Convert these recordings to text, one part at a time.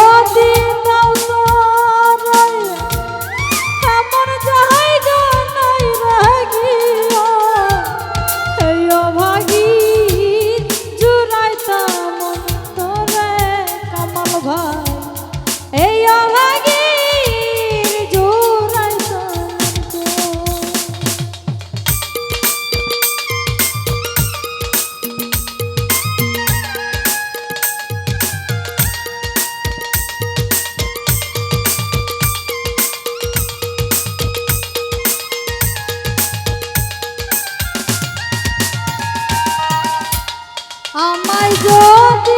অতি যদি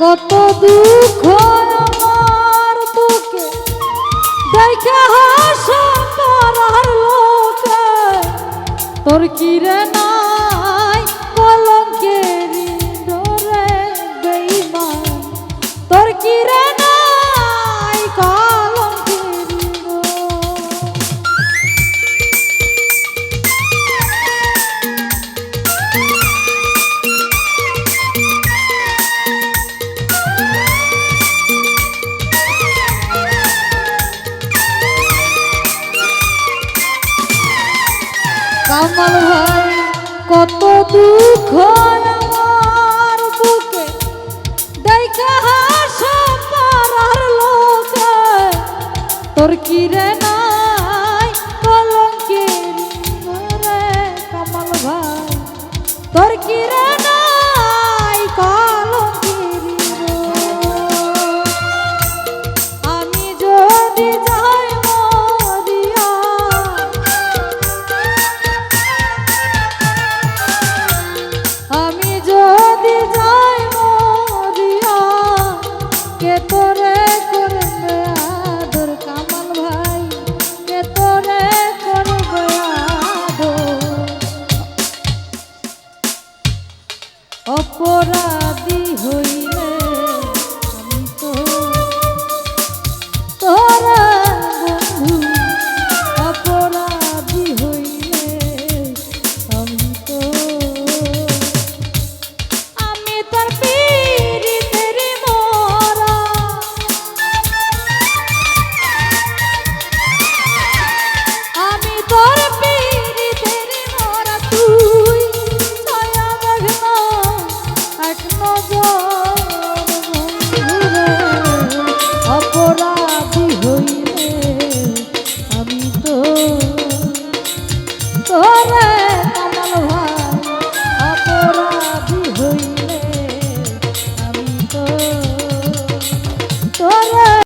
কত দুঃখ আমার বুকে। দেখে হাসা পারার লোকে। তোর কিরে না আমার ভাই, কত দুঃখ আমার বুকে। দেখা হাসে পারার লোকে। তোর কি রে নাই কলঙ্কের কামাল ভাই? তোর কি রে কে তোরে করবে আদর কামাল ভাই? কে তোরে করবে আদর? অপরাধী হই